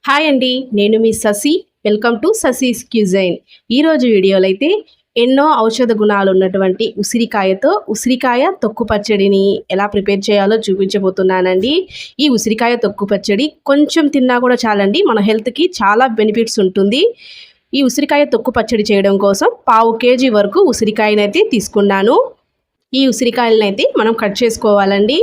Hi అండి నేను మీ Sasi welcome to Sasi's cuisine ఈరోజు వీడియోలో అయితే ఎన్నో ఔషధ గుణాలు ఉన్నటువంటి ఉసిరికాయతో ఉసిరికాయ తొక్కు పచ్చడిని ఎలా ప్రిపేర్ చేయాలో చూపించబోతున్నానండి. ఈ ఉసిరికాయ తొక్కు పచ్చడి కొంచెం తిన్నా కూడా చాలండి. మన హెల్త్కి చాలా బెనిఫిట్స్ ఉంటుంది. ఈ ఉసిరికాయ తొక్కు పచ్చడి చేయడం కోసం పావు కేజీ వరకు ఉసిరికాయనైతే తీసుకున్నాను. ఈ ఉసిరికాయలను అయితే మనం కట్ చేసుకోవాలండి.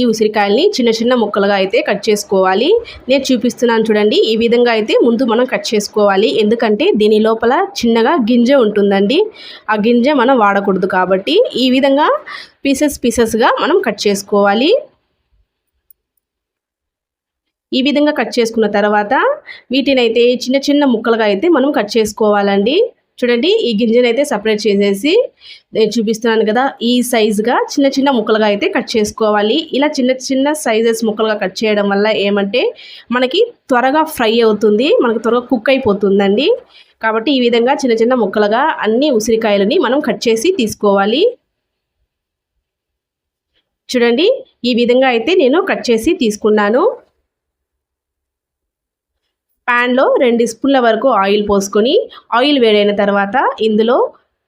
ఈ ఉసిరికాయల్ని చిన్న చిన్న ముక్కలుగా అయితే కట్ చేసుకోవాలి. నేను చూపిస్తున్నాను చూడండి ఈ విధంగా అయితే ముందు మనం కట్ చేసుకోవాలి. ఎందుకంటే దీని లోపల చిన్నగా గింజ ఉంటుందండి. ఆ గింజ మనం వాడకూడదు కాబట్టి ఈ విధంగా పీసెస్ పీసెస్గా మనం కట్ చేసుకోవాలి. ఈ విధంగా కట్ చేసుకున్న తర్వాత వీటినైతే చిన్న చిన్న ముక్కలుగా అయితే మనం కట్ చేసుకోవాలండి. చూడండి ఈ గింజను అయితే సపరేట్ చేసేసి నేను చూపిస్తున్నాను కదా ఈ సైజుగా చిన్న చిన్న ముక్కలుగా అయితే కట్ చేసుకోవాలి. ఇలా చిన్న చిన్న సైజెస్ ముక్కలుగా కట్ చేయడం వల్ల ఏమంటే మనకి త్వరగా ఫ్రై అవుతుంది మనకు త్వరగా కుక్ అయిపోతుందండి. కాబట్టి ఈ విధంగా చిన్న చిన్న ముక్కలుగా అన్ని ఉసిరికాయలని మనం కట్ చేసి తీసుకోవాలి. చూడండి ఈ విధంగా అయితే నేను కట్ చేసి తీసుకున్నాను. ప్యాన్లో రెండు స్పూన్ల వరకు ఆయిల్ పోసుకొని ఆయిల్ వేడైన తర్వాత ఇందులో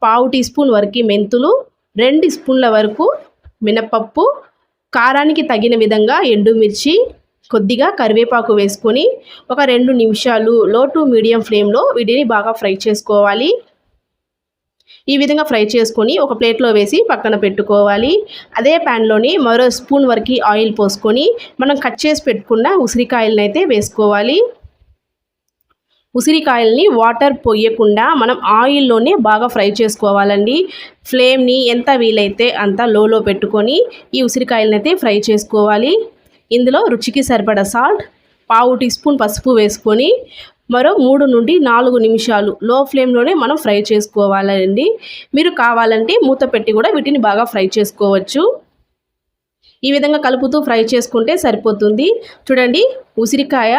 పావు టీ స్పూన్ వరకు మెంతులు రెండు స్పూన్ల వరకు మినపప్పు కారానికి తగిన విధంగా ఎండుమిర్చి కొద్దిగా కరివేపాకు వేసుకొని ఒక రెండు నిమిషాలు లో టు మీడియం ఫ్లేమ్లో వీటిని బాగా ఫ్రై చేసుకోవాలి. ఈ విధంగా ఫ్రై చేసుకొని ఒక ప్లేట్లో వేసి పక్కన పెట్టుకోవాలి. అదే ప్యాన్లోని మరో స్పూన్ వరకు ఆయిల్ పోసుకొని మనం కట్ చేసి పెట్టుకున్న ఉసిరికాయలను అయితే వేసుకోవాలి. ఉసిరికాయల్ని వాటర్ పొయ్యకుండా మనం ఆయిల్లోనే బాగా ఫ్రై చేసుకోవాలండి. ఫ్లేమ్ని ఎంత వీలైతే అంత లోలో పెట్టుకొని ఈ ఉసిరికాయలని అయితే ఫ్రై చేసుకోవాలి. ఇందులో రుచికి సరిపడ సాల్ట్ పావు టీ స్పూన్ పసుపు వేసుకొని మరో మూడు నుండి నాలుగు నిమిషాలు లో ఫ్లేమ్లోనే మనం ఫ్రై చేసుకోవాలండి. మీరు కావాలంటే మూత పెట్టి కూడా వీటిని బాగా ఫ్రై చేసుకోవచ్చు. ఈ విధంగా కలుపుతూ ఫ్రై చేసుకుంటే సరిపోతుంది. చూడండి ఉసిరికాయ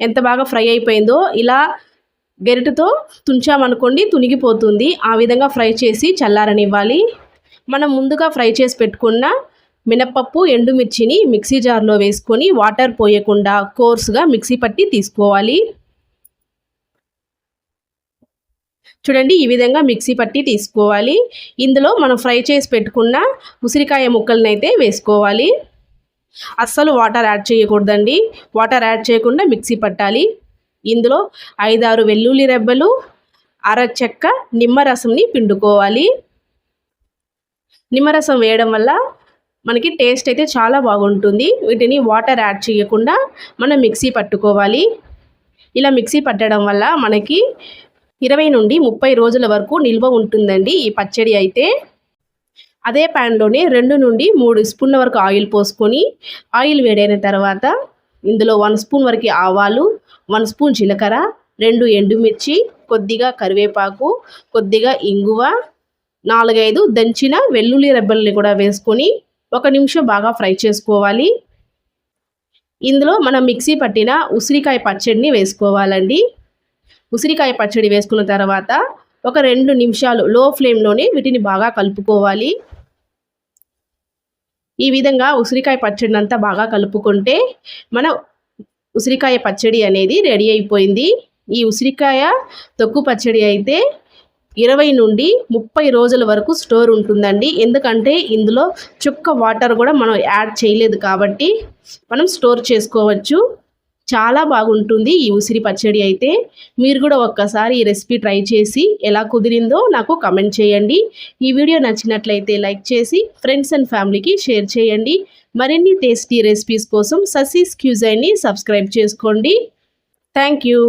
ఎంత బాగా ఫ్రై అయిపోయిందో ఇలా గెరిటతో తుంచామనుకోండి తునిగిపోతుంది. ఆ విధంగా ఫ్రై చేసి చల్లారనివ్వాలి. మనం ముందుగా ఫ్రై చేసి పెట్టుకున్న మినప్పప్పు ఎండుమిర్చిని మిక్సీ జార్లో వేసుకొని వాటర్ పోయకుండా కోర్సుగా మిక్సీ పట్టి తీసుకోవాలి. చూడండి ఈ విధంగా మిక్సీ పట్టి తీసుకోవాలి. ఇందులో మనం ఫ్రై చేసి పెట్టుకున్న ఉసిరికాయ ముక్కలను అయితే వేసుకోవాలి. అస్సలు వాటర్ యాడ్ చేయకూడదండి. వాటర్ యాడ్ చేయకుండా మిక్సీ పట్టాలి. ఇందులో ఐదారు వెల్లుల్లి రెబ్బలు అర చెక్క నిమ్మరసంని పిండుకోవాలి. నిమ్మరసం వేయడం వల్ల మనకి టేస్ట్ అయితే చాలా బాగుంటుంది. వీటిని వాటర్ యాడ్ చేయకుండా మనం మిక్సీ పట్టుకోవాలి. ఇలా మిక్సీ పట్టడం వల్ల మనకి ఇరవై నుండి ముప్పై రోజుల వరకు నిల్వ ఉంటుందండి ఈ పచ్చడి అయితే. అదే ప్యాన్లోనే రెండు నుండి మూడు స్పూన్ల వరకు ఆయిల్ పోసుకొని ఆయిల్ వేడైన తర్వాత ఇందులో వన్ స్పూన్ వరకు ఆవాలు వన్ స్పూన్ జీలకర్ర రెండు ఎండుమిర్చి కొద్దిగా కరివేపాకు కొద్దిగా ఇంగువ నాలుగైదు దంచిన వెల్లుల్లి రెబ్బల్ని కూడా వేసుకొని ఒక నిమిషం బాగా ఫ్రై చేసుకోవాలి. ఇందులో మనం మిక్సీ పట్టిన ఉసిరికాయ పచ్చడిని వేసుకోవాలండి. ఉసిరికాయ పచ్చడి వేసుకున్న తర్వాత ఒక రెండు నిమిషాలు లో ఫ్లేమ్లోనే వీటిని బాగా కలుపుకోవాలి. ఈ విధంగా ఉసిరికాయ పచ్చడిని అంతా బాగా కలుపుకుంటే మన ఉసిరికాయ పచ్చడి అనేది రెడీ అయిపోయింది. ఈ ఉసిరికాయ తొక్కు పచ్చడి అయితే ఇరవై నుండి ముప్పై రోజుల వరకు స్టోర్ ఉంటుందండి. ఎందుకంటే ఇందులో చుక్క వాటర్ కూడా మనం యాడ్ చేయలేదు కాబట్టి మనం స్టోర్ చేసుకోవచ్చు. చాలా బాగుంటుంది ఈ ఉసిరి పచ్చడి అయితే. మీరు కూడా ఒక్కసారి ఈ రెసిపీ ట్రై చేసి ఎలా కుదిరిందో నాకు కమెంట్ చేయండి. ఈ వీడియో నచ్చినట్లయితే లైక్ చేసి ఫ్రెండ్స్ అండ్ ఫ్యామిలీకి షేర్ చేయండి. మరిన్ని టేస్టీ రెసిపీస్ కోసం ససీస్ క్యూజైన్ని సబ్స్క్రైబ్ చేసుకోండి. Thank you.